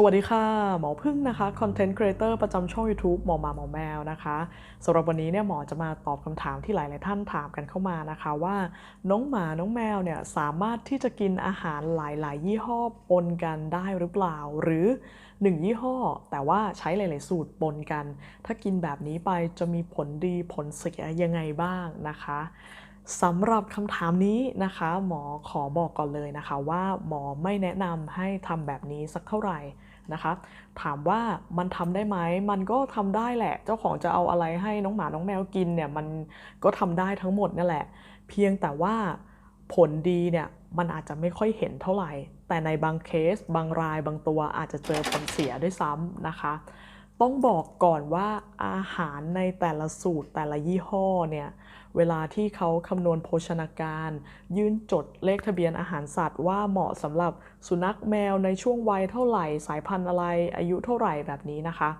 สวัสดีค่ะ หมอพึ่งนะคะคอนเทนต์ครีเอเตอร์ประจำช่อง YouTube หมอหมาหมอแมวนะคะสำหรับวันนี้เนี่ยหมอจะมาตอบคำถามที่หลาย ๆ ท่านถามกันเข้ามานะคะว่า น้องหมาน้องแมวเนี่ยสามารถที่จะกินอาหารหลาย ๆ ยี่ห้อปนกันได้หรือเปล่า หรือ 1 ยี่ห้อ แต่ว่าใช้หลาย ๆ สูตรปนกัน ถ้ากินแบบนี้ไปจะมีผลดีผลเสียยังไงบ้างนะคะสำหรับคำถามนี้นะคะ หมอขอบอกก่อนเลยนะคะ ว่าหมอไม่แนะนำให้ทำแบบนี้สักเท่าไหร่ นะคะ ถามว่ามันทำได้ไหมมันก็ทำได้แหละ เจ้าของจะเอาอะไรให้น้องหมาน้องแมวกินเนี่ยมันก็ทำได้ทั้งหมดนั่นแหละ เพียงแต่ว่าผลดีเนี่ยมันอาจจะไม่ค่อยเห็นเท่าไหร่ แต่ในบางเคส บางรายบางตัวอาจจะเจอผลเสียด้วยซ้ำนะคะ ต้องบอกก่อนว่าอาหารในแต่ละสูตรแต่ละยี่ห้อเนี่ย เวลาที่เขาคำนวณโภชนาการ ยื่นจดเลขทะเบียนอาหารสัตว์ว่าเหมาะสำหรับสุนัขแมวในช่วงวัยเท่าไหร่ สายพันธุ์อะไร อายุเท่าไหร่แบบนี้นะคะ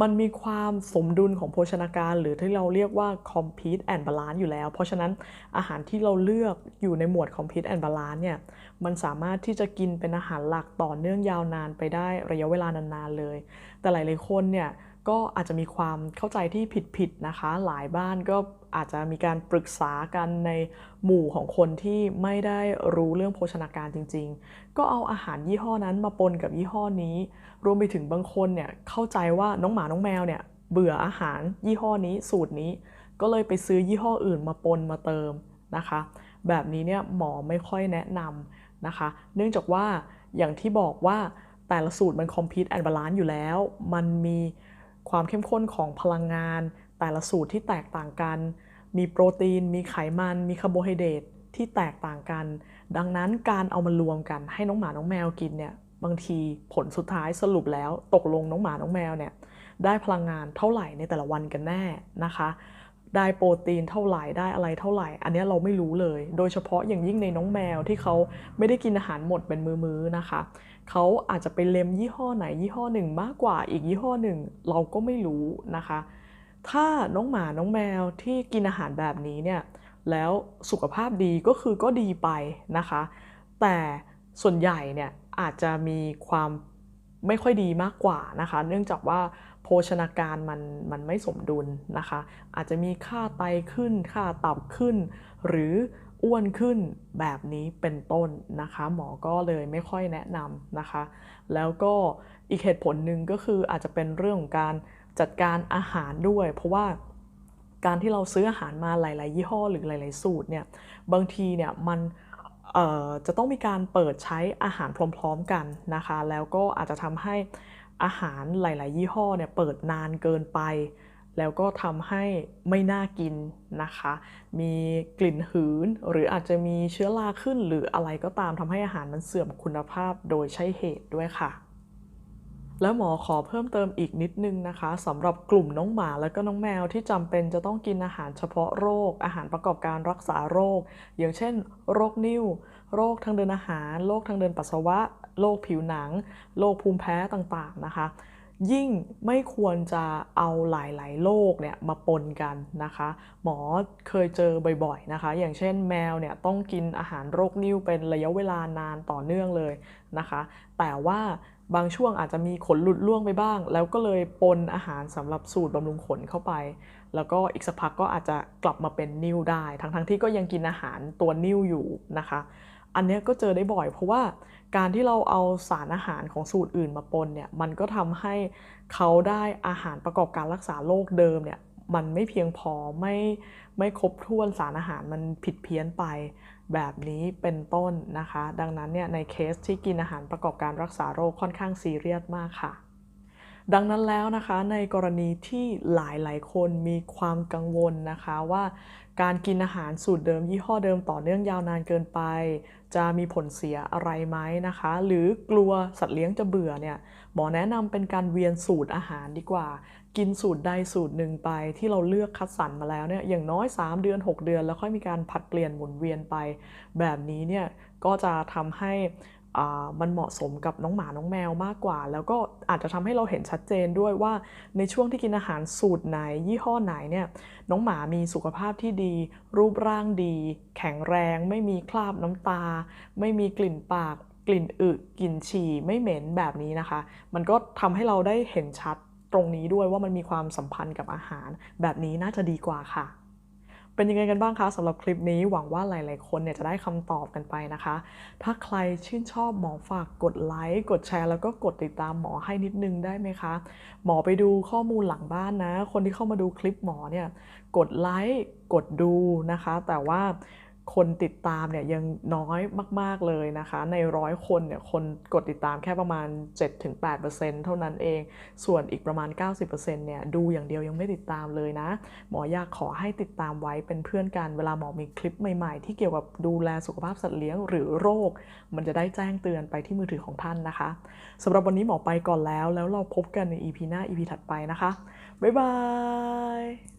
มันมีความสมดุลของโภชนาการ หรือที่เราเรียกว่า compete and balance อยู่แล้ว เพราะฉะนั้นอาหารที่เราเลือกอยู่ในหมวด compete and balance เนี่ย มันสามารถที่จะกินเป็นอาหารหลักต่อเนื่องยาวนานไปได้ระยะเวลานานๆเลย แต่หลายๆคนเนี่ย ก็อาจจะมีความเข้าใจที่ผิดๆนะคะ หลายบ้านก็อาจจะมีการปรึกษากันในหมู่ของคนที่ไม่ได้รู้เรื่องโภชนาการจริง ๆ ก็เอาอาหารยี่ห้อนั้นมาปนกับยี่ห้อนี้ รวมไปถึงบางคนเนี่ยเข้าใจว่าน้องหมาน้องแมวเนี่ยเบื่ออาหารยี่ห้อนี้สูตรนี้ ก็เลยไปซื้อยี่ห้ออื่นมาปนมาเติมนะคะ แบบนี้เนี่ยหมอไม่ค่อยแนะนำนะคะ เนื่องจากว่าอย่างที่บอกว่าแต่ละสูตรมันคอมพิวต์แอนด์บาลานซ์อยู่แล้ว มันมี ความเข้มข้นของพลังงาน แต่ละสูตรที่แตกต่างกัน มีโปรตีน มีไขมัน มีคาร์โบไฮเดรตที่แตกต่างกัน ดังนั้นการเอามารวมกันให้น้องหมาน้องแมวกินเนี่ยบางทีผลสุดท้ายสรุปแล้วตกลงน้องหมาน้องแมวเนี่ยได้พลังงานเท่าไหร่ในแต่ละวันกันแน่นะคะ ได้โปรตีนเท่าไหร่ได้อะไรเท่าไหร่ อันนี้เราไม่รู้เลย โดยเฉพาะอย่างยิ่งในน้องแมวที่เขาไม่ได้กินอาหารหมดเป็นมือๆนะคะ เขาอาจจะไปเล็มยี่ห้อไหนยี่ห้อหนึ่งมากกว่าอีกยี่ห้อหนึ่งเราก็ไม่รู้นะคะ ถ้าน้องหมาน้องแมวที่กินอาหารแบบนี้เนี่ยแล้วสุขภาพดีก็คือก็ดีไปนะคะ แต่ส่วนใหญ่เนี่ยอาจจะมีความไม่ค่อยดีมากกว่านะคะ เนื่องจากว่าโภชนาการมันมันไม่สมดุลนะคะ อาจจะมีค่าไตขึ้น ค่าตับขึ้น หรือ อ้วนขึ้นแบบนี้เป็นต้นนะคะ หมอก็เลยไม่ค่อยแนะนำนะคะ แล้วก็อีกเหตุผลหนึ่งก็คืออาจจะเป็นเรื่องของการจัดการอาหารด้วย เพราะว่าการที่เราซื้ออาหารมาหลาย ๆ ยี่ห้อหรือหลาย ๆ สูตรเนี่ยบางทีเนี่ยมันจะต้องมีการเปิดใช้อาหารพร้อม ๆ กันนะคะ แล้วก็อาจจะทำให้อาหารหลาย ๆ ยี่ห้อเนี่ยเปิดนานเกินไป แล้วก็ทำให้ไม่น่ากินนะคะ มีกลิ่นหืน หรืออาจจะมีเชื้อราขึ้น หรืออะไรก็ตามทำให้อาหารมันเสื่อมคุณภาพโดยใช่เหตุด้วยค่ะ แล้วหมอขอเพิ่มเติมอีกนิดนึงนะคะสำหรับกลุ่มน้องหมาและก็น้องแมวที่จำเป็นจะต้องกินอาหารเฉพาะโรค อาหารประกอบการรักษาโรค อย่างเช่น โรคนิ่ว โรคทางเดินอาหาร โรคทางเดินปัสสาวะ โรคผิวหนัง โรคภูมิแพ้ต่างๆนะคะ ยิ่งไม่ควรจะเอาหลาย ๆ โรคเนี่ยมาปนกันนะคะ หมอเคยเจอบ่อยๆนะคะ อย่างเช่นแมวเนี่ยต้องกินอาหารโรคนิ่วเป็นระยะเวลานานต่อเนื่องเลยนะคะ แต่ว่าบางช่วงอาจจะมีขนหลุดล่วงไปบ้าง แล้วก็เลยปนอาหารสำหรับสูตรบำรุงขนเข้าไป แล้วก็อีกสักพักก็อาจจะกลับมาเป็นนิ่วได้ ทั้งๆทที่ก็ยังกินอาหารตัวนิ่วอยู่นะคะ อันนี้ก็เจอได้บ่อย เพราะว่าการที่เราเอาสารอาหารของสูตรอื่นมาปนเนี่ยมันก็ทำให้เขาได้อาหารประกอบการรักษาโรคเดิมเนี่ยมันไม่เพียงพอไม่ไม่ครบถ้วนสารอาหารมันผิดเพี้ยนไปแบบนี้เป็นต้นนะคะ ดังนั้นเนี่ยในเคสที่กินอาหารประกอบการรักษาโรคค่อนข้างซีเรียสมากค่ะ ดังนั้นแล้วนะคะในกรณีที่หลายหลายคนมีความกังวลนะคะว่าการกินอาหารสูตรเดิมยี่ห้อเดิมต่อเนื่องยาวนานเกินไป จะมีผลเสียอะไรไหมนะคะ หรือกลัวสัตว์เลี้ยงจะเบื่อเนี่ยหมอแนะนำเป็นการเวียนสูตรอาหารดีกว่า กินสูตรใดสูตรหนึ่งไปที่เราเลือกคัดสรรมาแล้วเนี่ยอย่างน้อย 3 เดือน 6 เดือน แล้วค่อยมีการผัดเปลี่ยนหมุนเวียนไป แบบนี้เนี่ยก็จะทำให้ มันเหมาะสมกับน้องหมาน้องแมวมากกว่า แล้วก็อาจจะทำให้เราเห็นชัดเจนด้วยว่าในช่วงที่กินอาหารสูตรไหน ยี่ห้อไหนเนี่ยน้องหมามีสุขภาพที่ดี รูปร่างดี แข็งแรง ไม่มีคราบน้ำตา ไม่มีกลิ่นปาก กลิ่นอึกลิ่นฉี่ไม่เหม็นแบบนี้นะคะ มันก็ทำให้เราได้เห็นชัดตรงนี้ด้วยว่ามันมีความสัมพันธ์กับอาหาร แบบนี้น่าจะดีกว่าค่ะ เป็นยังไงกันบ้างคะสำหรับคลิปนี้หวังว่าหลาย ๆ คนเนี่ยจะได้คำตอบกันไปนะคะ ถ้าใครชื่นชอบหมอฝากกดไลค์กดแชร์แล้วก็กดติดตามหมอให้นิดนึงได้ไหมคะ หมอไปดูข้อมูลหลังบ้านนะ คนที่เข้ามาดูคลิปหมอเนี่ยกดไลค์กดดูนะคะ แต่ว่า คนติดตามเนี่ยยังน้อยมาก ๆ เลยนะคะ ในร้อยคนเนี่ยคนกดติดตามแค่ประมาณ 7-8%เท่านั้นเอง ส่วนอีกประมาณ 90%เนี่ยดูอย่างเดียวยังไม่ติดตามเลยนะ หมออยากขอให้ติดตามไว้เป็นเพื่อนกัน เวลาหมอมีคลิปใหม่ๆ ที่เกี่ยวกับดูแลสุขภาพสัตว์เลี้ยงหรือโรค มันจะได้แจ้งเตือนไปที่มือถือของท่านนะคะสำหรับวันนี้หมอไปก่อนแล้ว แล้วเราพบกันใน EP หน้า EP ถัดไปนะคะบ๊ายบาย